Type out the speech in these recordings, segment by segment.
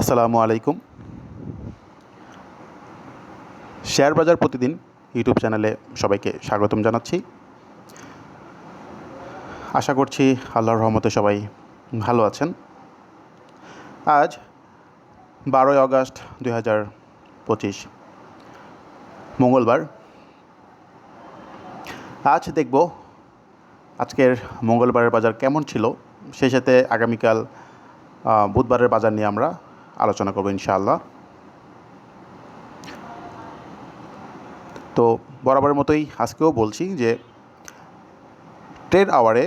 আসসালামু আলাইকুম। শেয়ার বাজার প্রতিদিন ইউটিউব চ্যানেলে সবাইকে স্বাগতম জানাচ্ছি। আশা করছি আল্লাহর রহমতে সবাই ভালো আছেন। আজ বারোই আগস্ট দুই হাজার পঁচিশ, মঙ্গলবার। আজ দেখব আজকের মঙ্গলবারের বাজার কেমন ছিল, সেই সাথে আগামীকাল বুধবারের বাজার নিয়ে আমরা আলোচনা করব ইনশাআল্লাহ। তো বরাবরের মতোই আজকেও বলছি যে ট্রেড আওয়ারে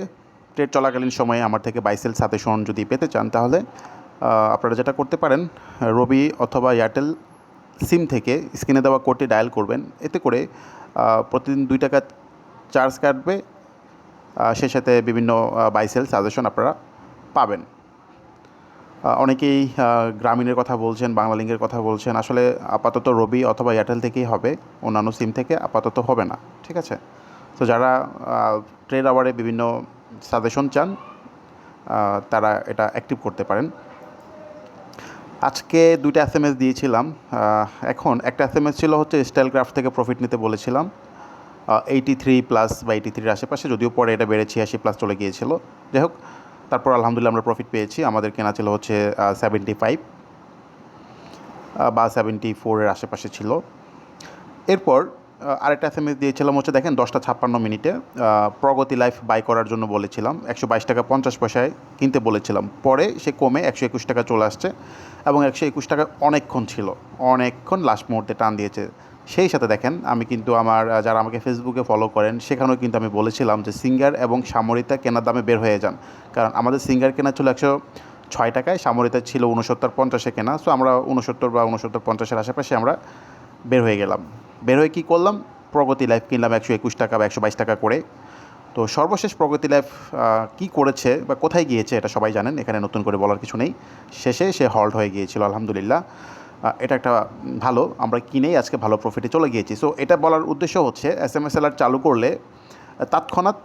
ট্রেড চলাকালীন সময়ে আমার থেকে বাইসেল সাজেশন যদি পেতে চান তাহলে আপনারা যেটা করতে পারেন রবি অথবা এয়ারটেল সিম থেকে স্ক্রিনে দেওয়া কোডটি ডায়াল করবেন। এতে করে প্রতিদিন দুই টাকা চার্জ কাটবে সেই সাথে বিভিন্ন বাইসেল সাজেশন আপনারা পাবেন। অনেকেই গ্রামীণের কথা বলছেন, বাংলা লিঙ্কের কথা বলছেন। আসলে আপাতত রবি অথবা এয়ারটেল থেকেই হবে। অন্যান্য সিম থেকে আপাতত হবে না। ঠিক আছে? তো যারা ট্রেড আওয়ারে বিভিন্ন সাজেশন চান তারা এটা অ্যাক্টিভ করতে পারেন। আজকে দুইটা এস এম এস দিয়েছিলাম এখন একটা এস এম এস ছিল হচ্ছে স্টাইল ক্রাফট থেকে প্রফিট নিতে বলেছিলাম। এইটি থ্রি প্লাস বা এইটি থ্রির আশেপাশে, যদিও পরে এটা বেড়ে ছিয়াশি প্লাস চলে গিয়েছিল। যাই হোক তারপর আলহামদুলিল্লাহ আমরা প্রফিট পেয়েছি। আমাদের কেনা ছিল হচ্ছে সেভেন্টি ফাইভ বা সেভেন্টি ফোরের আশেপাশে ছিল। এরপর আরেকটা এস এম এস দিয়েছিলাম হচ্ছে, দেখেন, দশটা ছাপ্পান্ন মিনিটে প্রগতি লাইফ বাই করার জন্য বলেছিলাম। একশো বাইশ টাকা পঞ্চাশ পয়সায় কিনতে বলেছিলাম। পরে সে কমে একশো একুশ টাকা চলে আসছে এবং একশো একুশ টাকা অনেকক্ষণ ছিল। অনেকক্ষণ লাস্ট মুহূর্তে টান দিয়েছে। সেই সাথে দেখেন, আমি কিন্তু আমার যারা আমাকে ফেসবুকে ফলো করেন, সেখানেও কিন্তু আমি বলেছিলাম যে সিঙ্গার এবং সামরিতা কেনার দামে বের হয়ে যান। কারণ আমাদের সিঙ্গার কেনা ছিল একশো ছয় টাকায়, সামরিতা ছিল উনসত্তর পঞ্চাশে কেনা। সো আমরা উনসত্তর বা উনসত্তর পঞ্চাশের আশেপাশে আমরা বের হয়ে গেলাম। বের হয়ে কী করলাম? প্রগতি লাইফ কিনলাম একশো একুশ টাকা বা একশো বাইশ টাকা করে। তো সর্বশেষ প্রগতি লাইফ কী করেছে বা কোথায় গিয়েছে এটা সবাই জানেন, এখানে নতুন করে বলার কিছু নেই। শেষে সে হল্ট হয়ে গিয়েছিল, আলহামদুলিল্লাহ। এটা একটা ভালো, আমরা কিনেই আজকে ভালো প্রফিটে চলে গিয়েছি। সো এটা বলার উদ্দেশ্য হচ্ছে এস এম এস এলার চালু করলে, তৎক্ষণাৎ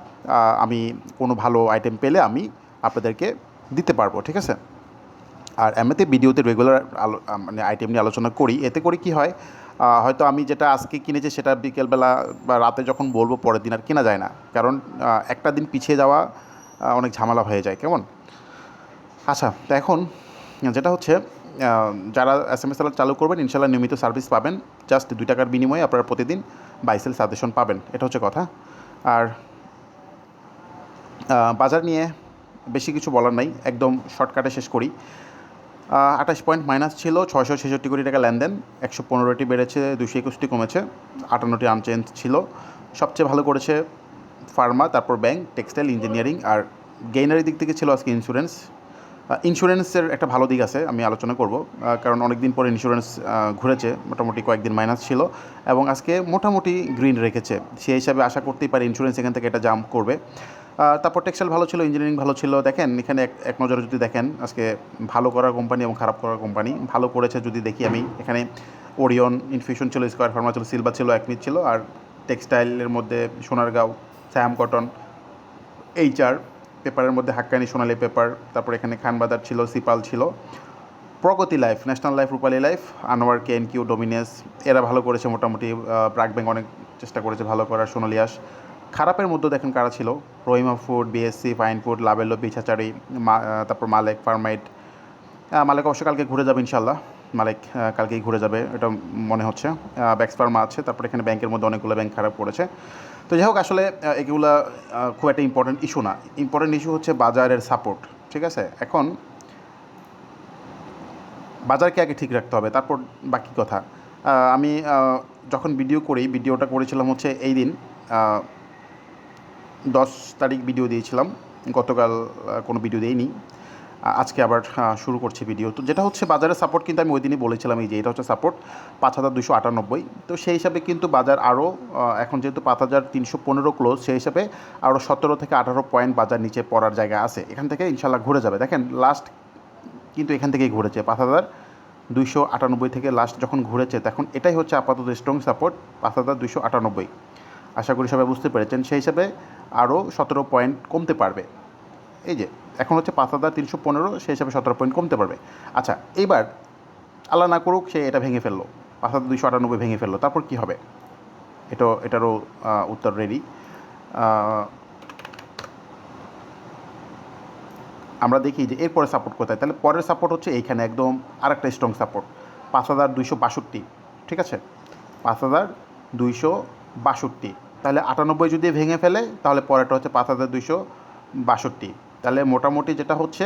আমি কোনো ভালো আইটেম পেলে আমি আপনাদেরকে দিতে পারব, ঠিক আছে? আর এমনিতে ভিডিওতে রেগুলার আলো মানে আইটেম নিয়ে আলোচনা করি, এতে করে কি হয় হয়তো আমি যেটা আজকে কিনেছি সেটা বিকেলবেলা বা রাতে যখন বলব, পরের দিন আর কেনা যায় না। কারণ একটা দিন পিছিয়ে যাওয়া অনেক ঝামেলা হয়ে যায়, কেমন? আচ্ছা এখন যেটা হচ্ছে যারা এস এম এস চালু করবেন ইনশাল্লাহ নিয়মিত সার্ভিস পাবেন। জাস্ট দুই টাকার বিনিময়ে আপনারা প্রতিদিন বাইসেল সাজেশন পাবেন। এটা হচ্ছে কথা। আর বাজার নিয়ে বেশি কিছু বলার নাই। একদম শর্টকাটে শেষ করি। আঠাশ পয়েন্ট মাইনাস ছিল ছয়শো ছেষট্টি কোটি টাকা লেনদেন। একশো পনেরোটি বেড়েছে, দুশো একুশটি কমেছে, আটান্নটি আনচেঞ্জ ছিল। সবচেয়ে ভালো করেছে ফার্মা তারপর ব্যাংক টেক্সটাইল ইঞ্জিনিয়ারিং আর গেইনারের দিক থেকে ছিল আজকে ইন্স্যুরেন্স ইন্স্যুরেন্সের একটা ভালো দিক আছে, আমি আলোচনা করব। কারণ অনেক দিন পরে ইন্স্যুরেন্স ঘুরেছে, মোটামুটি কয়েকদিন মাইনাস ছিল এবং আজকে মোটামুটি গ্রিন রেখেছে। সেই হিসাবে আশা করতেই পারি ইন্স্যুরেন্স এখান থেকে এটা জাম্প করবে। তারপর টেক্সটাইল ভালো ছিল ইঞ্জিনিয়ারিং ভালো ছিল। দেখেন, এখানে এক এক নজরে যদি দেখেন, আজকে ভালো করার কোম্পানি এবং খারাপ করার কোম্পানি ভালো করেছে যদি দেখি আমি, এখানে ওরিয়ন ইনফিউশন ছিল স্কোয়ার ফার্মা ছিল সিলভার ছিল একমিট ছিল। আর টেক্সটাইলের মধ্যে সোনারগাঁও স্যাম কটন এইচআর পেপারের মধ্যে হাক্কানি সোনালি পেপার, তারপর এখানে খানবাদার ছিল, সিপাল ছিল। Pragati life, national life, Rupali life, Anwar, K N Q, ডোমিনেস, এরা ভালো করেছে মোটামুটি। ব্রাক ব্যাংক অনেক চেষ্টা করেছে ভালো করার সোনালিয়াস খারাপের মধ্যে দেখেন কারা ছিল? Rahima food BSC fine food Lovello মা- তারপর মালেক, ফার্মাইট। মালেক অবশ্য কালকে ঘুরে যাবে ইনশাল্লাহ মালেক কালকেই ঘুরে যাবে, এটা মনে হচ্ছে। ব্যাক্স ফার্মা আছে, তারপর এখানে ব্যাংকের মধ্যে অনেকগুলো ব্যাংক খারাপ করেছে। তো যাই হোক, আসলে এগুলা খুব একটা ইম্পর্টেন্ট ইস্যু না। ইম্পর্টেন্ট ইস্যু হচ্ছে বাজারের সাপোর্ট ঠিক আছে? এখন, বাজারকে আগে ঠিক রাখতে হবে, তারপর বাকি কথা। আমি যখন ভিডিও করি ভিডিওটা করেছিলাম হচ্ছে এই দিন দশ তারিখ ভিডিও দিয়েছিলাম। গতকাল কোনো ভিডিও দিইনি। আজকে আবার শুরু করছি ভিডিও তো যেটা হচ্ছে বাজারের সাপোর্ট কিন্তু আমি ওই দিনই বলেছিলাম এই যে, এটা হচ্ছে সাপোর্ট পাঁচ হাজার দুশো আটানব্বই। তো সেই হিসাবে কিন্তু বাজার আরও এখন যেহেতু পাঁচ হাজার তিনশো পনেরো ক্লোজ সেই হিসাবে আরও সতেরো থেকে আঠারো পয়েন্ট বাজার নিচে পড়ার জায়গা আছে। এখান থেকে ইনশাল্লাহ ঘুরে যাবে। দেখেন লাস্ট কিন্তু এখান থেকেই ঘুরেছে। পাঁচ হাজার দুইশো আটানব্বই থেকে লাস্ট যখন ঘুরেছে, তখন এটাই হচ্ছে আপাতত স্ট্রং সাপোর্ট পাঁচ হাজার দুইশো আটানব্বই। আশা করি সবাই বুঝতে পেরেছেন। সেই হিসাবে আরও সতেরো পয়েন্ট কমতে পারবে। এই যে এখন হচ্ছে পাঁচ হাজার তিনশো পনেরো, সেই হিসাবে সতেরো পয়েন্ট কমতে পারবে। আচ্ছা এইবার আল্লাহ না করুক, সে এটা ভেঙে ফেলল। পাঁচ হাজার দুইশো আটানব্বই ভেঙে ফেলল। তারপর কী হবে? এটা, এটারও উত্তর রেডি আমরা দেখি যে এরপরে সাপোর্ট কোথায়? তাহলে পরের সাপোর্ট হচ্ছে এইখানে একদম আরেকটা স্ট্রং সাপোর্ট পাঁচ হাজার দুইশো বাষট্টি, ঠিক আছে? পাঁচ হাজার দুইশো বাষট্টি। তাহলে আটানব্বই যদি ভেঙে ফেলে, তাহলে পরেরটা হচ্ছে পাঁচ হাজার দুইশো বাষট্টি। তাহলে মোটামুটি যেটা হচ্ছে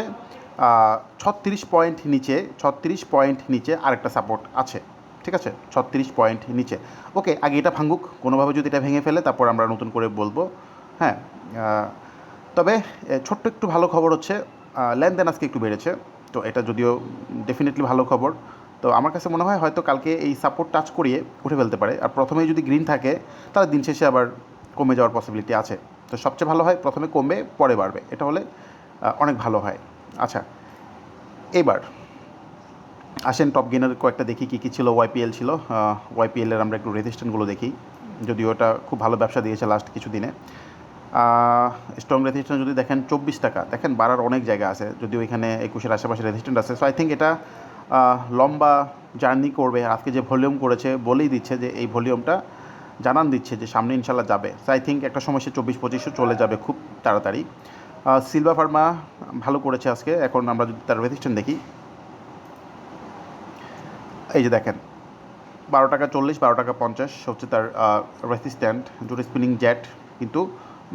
ছত্রিশ পয়েন্ট নিচে, ছত্রিশ পয়েন্ট নিচে আরেকটা সাপোর্ট আছে। ঠিক আছে? ছত্রিশ পয়েন্ট নিচে। ওকে, আগে এটা ভাঙুক। কোনোভাবে যদি এটা ভেঙে ফেলে, তারপর আমরা নতুন করে বলব। হ্যাঁ তবে ছোট্ট একটু ভালো খবর হচ্ছে লেনদেন আজকে একটু বেড়েছে। তো এটা যদিও ডেফিনেটলি ভালো খবর। তো আমার কাছে মনে হয় হয়তো কালকে এই সাপোর্ট টাচ করিয়ে উঠে ফেলতে পারে। আর প্রথমেই যদি গ্রিন থাকে, তাহলে দিন শেষে আবার কমে যাওয়ার পসিবিলিটি আছে। তো সবচেয়ে ভালো হয়, প্রথমে কমবে, পরে বাড়বে। এটা হলে অনেক ভালো হয়। আচ্ছা এবার আসেন টপ গেনার কয়েকটা দেখি কী কী ছিল ওয়াইপিএল ছিল। ওয়াইপিএলের আমরা একটু রেজিস্ট্যান্টগুলো দেখি। যদিও ওটা খুব ভালো ব্যবসা দিয়েছে লাস্ট কিছু দিনে স্ট্রং রেজিস্ট্যান্ট যদি দেখেন, চব্বিশ টাকা। দেখেন, বাড়ার অনেক জায়গা আছে। যদিও এখানে একুশের আশেপাশে রেজিস্ট্যান্ট আছে। সো আই থিঙ্ক এটা লম্বা জার্নি করবে। আজকে যে ভলিউম করেছে, বলেই দিচ্ছে যে এই ভলিউমটা জানান দিচ্ছে যে সামনে ইনশাল্লাহ যাবে। সো আই থিঙ্ক একটা সময় সে চব্বিশ পঁচিশশো চলে যাবে খুব তাড়াতাড়ি। সিলভা ফার্মা ভালো করেছে আজকে। এখন আমরা যদি তার রেজিস্ট্যান্ট দেখি। এই যে দেখেন, বারো টাকা চল্লিশ, বারো টাকা পঞ্চাশ হচ্ছে তার রেসিস্ট্যান্ট দুটো স্পিনিং জেট কিন্তু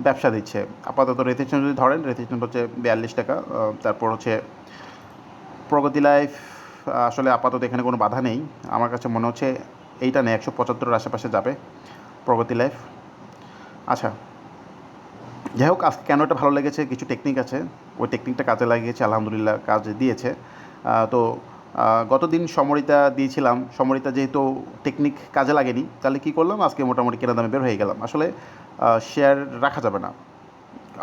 ব্যবসা দিচ্ছে। আপাতত রেজিস্ট্যান্ট যদি ধরেন রেজিস্ট্যান্ট হচ্ছে বিয়াল্লিশ টাকা তারপর হচ্ছে প্রগতি লাইফ আসলে আপাতত এখানে কোনো বাধা নেই। আমার কাছে মনে হচ্ছে এইটা নেই, একশো পঁচাত্তরের আশেপাশে যাবে প্রগতি লাইফ। আচ্ছা যাই হোক, আজকে কেন এটা ভালো লেগেছে? কিছু টেকনিক আছে। ওই টেকনিকটা কাজে লাগিয়েছে, আলহামদুলিল্লাহ কাজে দিয়েছে। তো গতদিন সমরিতা দিয়েছিলাম। সমরিতা যেহেতু টেকনিক কাজে লাগেনি, তাহলে কী করলাম? আজকে মোটামুটি কেনা দামে বের হয়ে গেলাম। আসলে শেয়ার রাখা যাবে না।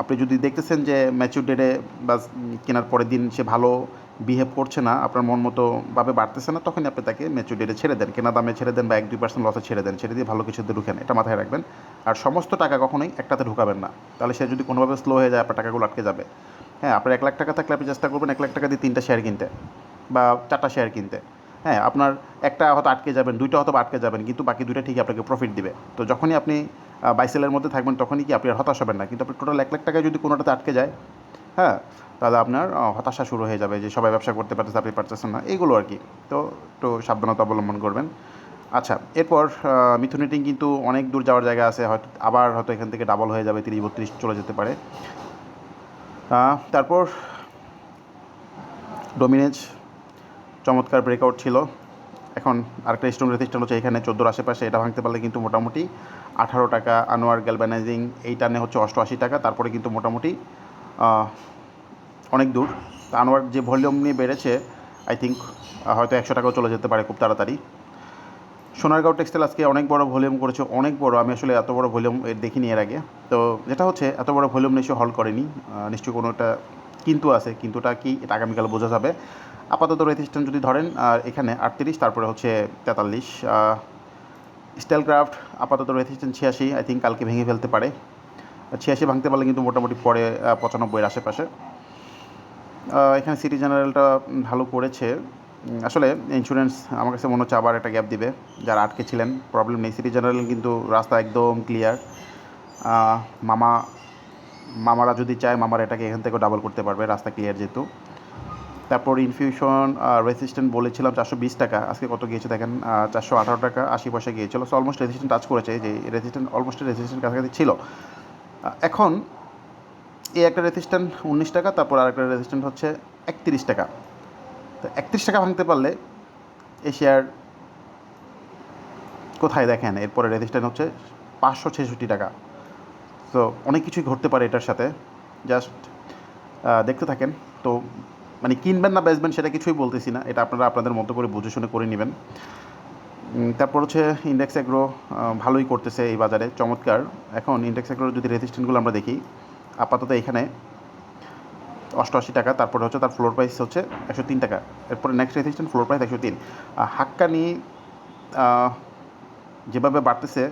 আপনি যদি দেখতেছেন যে ম্যাচিউর ডেটে বা কেনার পরের দিন সে ভালো বিহেভ করছে না, আপনার মন মতো ভাবে বাড়তেছে না, তখনই আপনি তাকে ম্যাচিউর ছেড়ে দেন, কেনা দামে ছেড়ে দেন বা এক দুই পার্সেন্ট লসে ছেড়ে দেন, ছেড়ে দিয়ে ভালো কিছুতে ঢুকেন এটা মাথায় রাখবেন। আর সমস্ত টাকা কখনোই একটাতে ঢুকাবেন না। তাহলে সে যদি কোনোভাবে স্লো হয়ে যায়, আপনার টাকাগুলো আটকে যাবে। হ্যাঁ আপনার এক লাখ টাকা থাকলে আপনি চেষ্টা করবেন এক লাখ টাকা দিয়ে তিনটা শেয়ার কিনতে বা চারটা শেয়ার কিনতে। হ্যাঁ আপনার একটা হয়তো আটকে যাবেন, দুইটা হয়তো আটকে যাবেন, কিন্তু বাকি দুইটা ঠিকই আপনাকে প্রফিট দিবে। তো যখনই আপনি বাইসেলের মধ্যে থাকবেন, তখনই কি আপনি হতাশ হবেন না। কিন্তু আপনি টোটাল এক লাখ টাকায় যদি কোনোটাতে আটকে যায় হ্যাঁ তাহলে আপনার হতাশা শুরু হয়ে যাবে যে সবাই ব্যবসা করতে পারতেছে, আপনি পারতেছেন না। এইগুলো আর কি। তো একটু সাবধানতা অবলম্বন করবেন। আচ্ছা এরপর মিথুন রেটিং কিন্তু অনেক দূর যাওয়ার জায়গা আছে। হয়তো আবার হয়তো এখান থেকে ডাবল হয়ে যাবে, তিরিশ, বত্রিশ চলে যেতে পারে। তারপর ডোমিনেজ চমৎকার ব্রেকআউট ছিল। এখন আরেকটা স্ট্রং রেজিস্ট্যান্ট হচ্ছে এখানে চোদ্দোর আশেপাশে, এটা ভাঙতে পারলে কিন্তু মোটামুটি আঠারো টাকা, আনোয়ার গ্যালভানাইজিং এই টানে হচ্ছে অষ্টআশি টাকা, তারপরে কিন্তু মোটামুটি অনেক দূর। আনোয়ার যে ভলিউম নিয়ে বেড়েছে আই থিঙ্ক হয়তো একশো টাকাও চলে যেতে পারে খুব তাড়াতাড়ি। সোনারগাঁও টেক্সটাইল আজকে অনেক বড় ভলিউম করেছে, অনেক বড়। আমি আসলে এত বড় ভলিউম এর দেখিনি এর আগে। তো যেটা হচ্ছে, এত বড় ভলিউম নিশ্চয়ই হল করেনি। নিশ্চয়ই কোনো একটা কিন্তু আছে, কিন্তুটা কি, এটা আগামীকাল বোঝা যাবে। আপাতত রেজিস্ট্যান্ট যদি ধরেন, আর এখানে আটত্রিশ, তারপরে হচ্ছে তেতাল্লিশ। স্টাইল ক্রাফট আপাতত রেজিস্ট্যান্ট ছিয়াশি আই থিঙ্ক কালকে ভেঙে ফেলতে পারে। ছিয়াশি ভাঙতে পারলে কিন্তু মোটামুটি পরে পঁচানব্বইয়ের আশেপাশে। এখানে সিটি জেনারেলটা ভালো করেছে। আসলে ইন্স্যুরেন্স আমার কাছে মনে হচ্ছে আবার একটা গ্যাপ দিবে। যারা আটকে ছিলেন প্রবলেম নেই। সিটি জেনারেল কিন্তু রাস্তা একদম ক্লিয়ার মামা, মামারা যদি চায়, মামারা এটাকে এখান থেকে ডাবল করতে পারবে, রাস্তা ক্লিয়ার যেহেতু। তারপর ইনফিউশন রেসিস্ট্যান্ট বলেছিলাম চারশো বিশ টাকা। আজকে কত গিয়েছে দেখেন? চারশো আঠারো টাকা, আশি পয়সা গিয়েছিল। সো অলমোস্ট রেজিস্ট্যান্ট টাচ করেছে। যে রেজিস্ট্যান্ট অলমোস্ট রেজিস্ট্যান্ট কাছাকাছি ছিল। এখন এই একটা রেজিস্ট্যান্ট উনিশ টাকা, তারপর আরেকটা রেজিস্ট্যান্ট হচ্ছে একত্রিশ টাকা। তো একত্রিশ টাকা ভাঙতে পারলে এই শেয়ার কোথায় দেখেন? এরপরে রেজিস্ট্যান্ট হচ্ছে পাঁচশো ছেষট্টি টাকা। তো অনেক কিছুই ঘটতে পারে এটার সাথে। জাস্ট দেখতে থাকেন। তো মানে কিনবেন না, বেচবেন সেটা কিছুই বলতেছি না। এটা আপনারা আপনাদের মতো করে বুঝে শুনে করে নেবেন। তারপর হচ্ছে ইন্ডেক্স অ্যাগ্রো ভালোই করতেছে এই বাজারে, চমৎকার। এখন ইন্ডেক্স এগ্রোর যদি রেজিস্ট্যান্টগুলো আমরা দেখি, আপাতত এখানে অষ্টআশি টাকা, তারপরে হচ্ছে তার ফ্লোর প্রাইস হচ্ছে একশো তিন টাকা, এরপরে নেক্সট রেজিস্ট্যান্ট ফ্লোর প্রাইস একশো তিন। হাক্কানি যেভাবে বাড়তেছে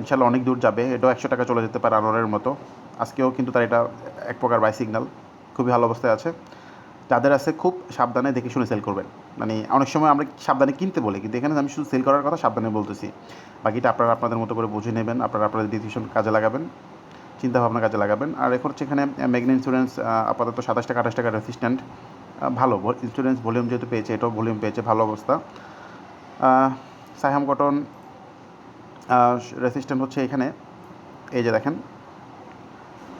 ইনশাল্লাহ অনেক দূর যাবে, এটাও একশো টাকা চলে যেতে পারে আনোয়ারের মতো। আজকেও কিন্তু তার এটা এক প্রকার বাই সিগনাল খুবই ভালো অবস্থায় আছে। যাদের আছে খুব সাবধানে দেখে শুনে সেল করবেন। মানে অনেক সময় আমরা সাবধানে কিনতে বলি, কিন্তু এখানে আমি শুধু সেল করার কথা সাবধানে বলতেছি। বাকিটা আপনারা আপনাদের মতো করে বুঝে নেবেন, আপনারা আপনাদের ডিসিশন কাজে লাগাবেন, চিন্তাভাবনা কাজে লাগাবেন। আর এখন হচ্ছে এখানে ম্যাগনা ইন্স্যুরেন্স আপাতত সাতাশ টাকা, আঠাশ টাকা রেসিস্ট্যান্ট ভালো। ইন্স্যুরেন্স ভলিউম যেহেতু পেয়েছে, এটাও ভলিউম পেয়েছে, ভালো অবস্থা। সাইহাম কটন রেসিস্ট্যান্ট হচ্ছে এখানে। এই যে দেখেন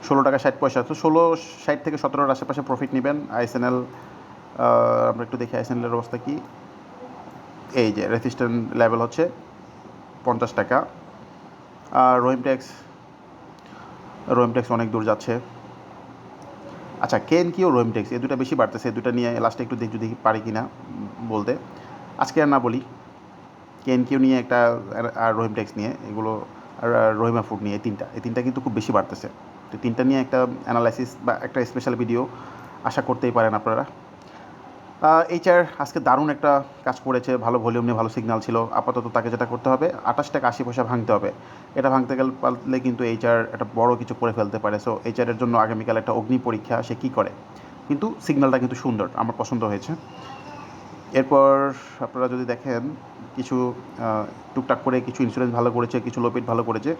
ষোলো টাকা ষাট পয়সা। তো ষোলো, ষাট থেকে সতেরোর আশেপাশে প্রফিট নেবেন। আইএসএনএল আমরা একটু দেখি আইএসএনএলের অবস্থা কি। এই যে রেসিস্ট্যান্ট লেভেল হচ্ছে পঞ্চাশ টাকা। আর রোহিম ট্যাক্স রোহিম ট্যাক্স অনেক দূর যাচ্ছে। আচ্ছা কেন কিও রোহিম ট্যাক্স এই দুটা বেশি বাড়তেছে, এই দুটা নিয়ে লাস্টে একটু দেখি দেখি পারি কি না বলতে। আজকে আর না বলি। কেন কিউ নিয়ে একটা, আর- রহিম ট্যাক্স নিয়ে, এগুলো, আর রহিমা ফুড নিয়ে তিনটা, এই তিনটা কিন্তু খুব বেশি বাড়তেছে। তো তিনটা নিয়ে একটা অ্যানালাইসিস বা একটা স্পেশাল ভিডিও আশা করতেই পারেন আপনারা। এইচআর আজকে দারুণ একটা কাজ করেছে, ভালো ভলিউম নিয়ে ভালো সিগন্যাল ছিল। আপাতত তাকে যেটা করতে হবে আঠাশ টাকা আশি পয়সা ভাঙতে হবে। এটা ভাঙতে গেলে, পারলে কিন্তু এইচআর একটা বড় কিছু করে ফেলতে পারে। সো এইচআরের জন্য আগামীকাল একটা অগ্নি পরীক্ষা, সে কী করে? কিন্তু সিগন্যালটা কিন্তু সুন্দর, আমার পছন্দ হয়েছে। এরপর আপনারা যদি দেখেন, কিছু টুকটাক করে কিছু ইন্স্যুরেন্স ভালো করেছে, কিছু লোপিট ভালো করেছে,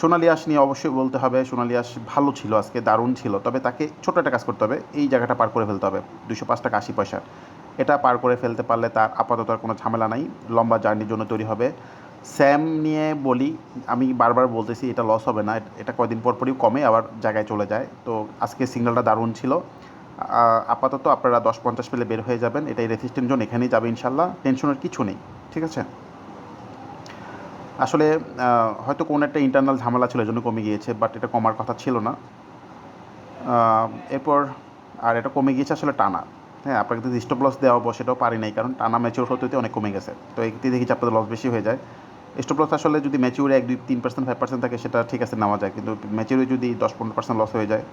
সোনালি আস নিয়ে অবশ্যই বলতে হবে, সোনালি আস ভালো ছিল, আজকে দারুণ ছিল, তবে তাকে ছোট একটা কাজ করতে হবে, এই জায়গাটা পার করে ফেলতে হবে দুশো পাঁচ টাকা আশি পয়সা। এটা পার করে ফেলতে পারলে তার আপাতত আর কোনো ঝামেলা নাই, লম্বা জার্নির জন্য তৈরি হবে। স্যাম নিয়ে বলি, আমি বারবার বলতেছি, এটা লস হবে না, এটা কয়দিন পর পরই কমে, আবার জায়গায় চলে যায়। তো আজকে সিগন্যালটা দারুণ ছিল। আপাতত আপনারা দশ পঞ্চাশ পেলে বের হয়ে যাবেন। এটাই রেসিস্ট্যান্ট জোন এখানেই যাবে ইনশাল্লাহ। টেনশনের কিছু নেই, ঠিক আছে? আসলে হয়তো কোনো একটা ইন্টারনাল ঝামেলা ছিল জন্য কমে গিয়েছে বাট এটা কমার কথা ছিল না। এরপর, আর এটা কমে গিয়েছে আসলে টানা। হ্যাঁ আপনাকে যদি স্টপ লস দেওয়া হব সেটাও পারি নাই, কারণ টানা ম্যাচিওর হতে অনেক কমে গেছে। তো একটি দেখি আপনাদের লস বেশি হয়ে যায়। স্টপ লস আসলে যদি ম্যাচিউরে এক, দুই, তিন পার্সেন্ট ফাইভ পার্সেন্ট থাকে, সেটা ঠিক আছে, নেওয়া যায়। কিন্তু ম্যাচিউরে যদি দশ, পনেরো পার্সেন্ট লস হয়ে যায়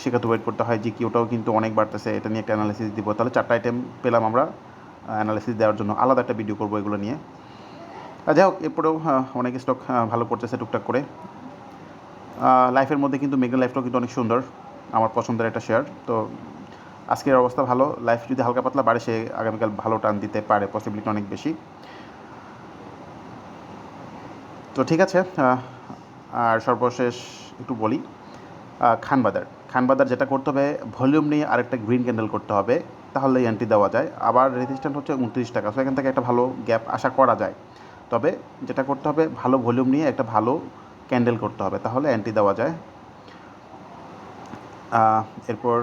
সেক্ষেত্রে ওয়েট করতে হয় যে কি ওটাও কিন্তু অনেক বাড়তেছে এটা নিয়ে একটা অ্যানালিসিস দিব। তাহলে চারটা আইটেম পেলাম আমরা অ্যানালিসিস দেওয়ার জন্য। আলাদা একটা ভিডিও করব এগুলো নিয়ে। আর যাই হোক এরপরেও অনেক স্টক ভালো করতেছে টুকটাক করে। লাইফের মধ্যে কিন্তু মেঘনা লাইফটাও কিন্তু অনেক সুন্দর আমার পছন্দের একটা শেয়ার তো আজকের অবস্থা ভালো। লাইফ যদি হালকা পাতলা বাড়ে সে আগামীকাল ভালো টান দিতে পারে পসিবিলিটি অনেক বেশি। তো ঠিক আছে আর সর্বশেষ একটু বলি আহ, খানবাদার। খানবাদার যেটা করতে হবে, ভলিউম নিয়ে আরেকটা গ্রিন ক্যান্ডেল করতে হবে তাহলে এন্ট্রি দেওয়া যায়। আবার রেজিস্ট্যান্ট হচ্ছে উনত্রিশ টাকা সো এখান থেকে একটা ভালো গ্যাপ আশা করা যায়। তবে যেটা করতে হবে, ভালো ভলিউম নিয়ে একটা ভালো ক্যান্ডেল করতে হবে, তাহলে অ্যান্টি দেওয়া যায়। এরপর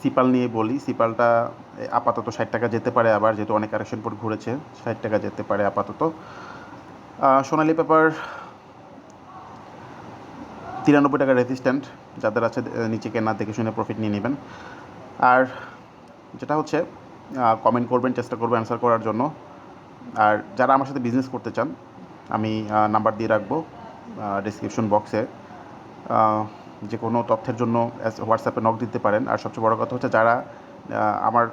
সিপাল নিয়ে বলি, সিপালটা আপাতত ষাট টাকা যেতে পারে আবার, যেহেতু অনেক কারেকশন পর ঘুরেছে, ষাট টাকা যেতে পারে আপাতত। সোনালি পেপার তিরানব্বই টাকা রেজিস্ট্যান্ট যাদের আছে নিচে কেনা দেখে শুনে প্রফিট নিয়ে নেবেন। আর যেটা হচ্ছে কমেন্ট করবেন, চেষ্টা করবেন অ্যান্সার করার জন্য। আর যারা আমার সাথে বিজনেস করতে চান, আমি নাম্বার দিয়ে রাখব ডিসক্রিপশন বক্সে যে কোনো তথ্যের জন্য হোয়াটসঅ্যাপে নক দিতে পারেন। আর সবচেয়ে বড় কথা হচ্ছে, যারা আমার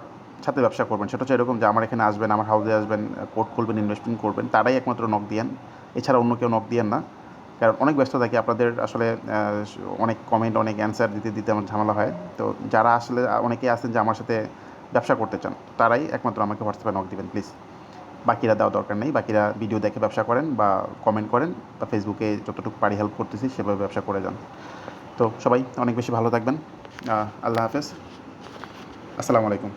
সাথে ব্যবসা করবেন, সেটা হচ্ছে এরকম যে আমার এখানে আসবেন, আমার হাউসে আসবেন কোর্ট খুলবেন ইনভেস্টমেন্ট করবেন, তারাই একমাত্র নক দিয়েন। এছাড়া অন্য কেউ নক দিয়েন না। কারণ অনেক ব্যস্ত থাকি, আপনাদের আসলে অনেক কমেন্ট অনেক অ্যান্সার দিতে দিতে আমার ঝামেলা হয়। তো যারা আসলে, অনেকেই আছেন যে আমার সাথে ব্যবসা করতে চান, তারাই একমাত্র আমাকে হোয়াটসঅ্যাপে নক দিবেন প্লিজ বাকিরা দেওয়া দরকার নেই, বাকিরা ভিডিও দেখে ব্যবসা করেন বা কমেন্ট করেন বা ফেসবুকে যতটুকু পারি হেল্প করতেছি, সেভাবে ব্যবসা করে যান। তো সবাই অনেক বেশি ভালো থাকবেন। আল্লাহ হাফেজ। আসসালামু আলাইকুম।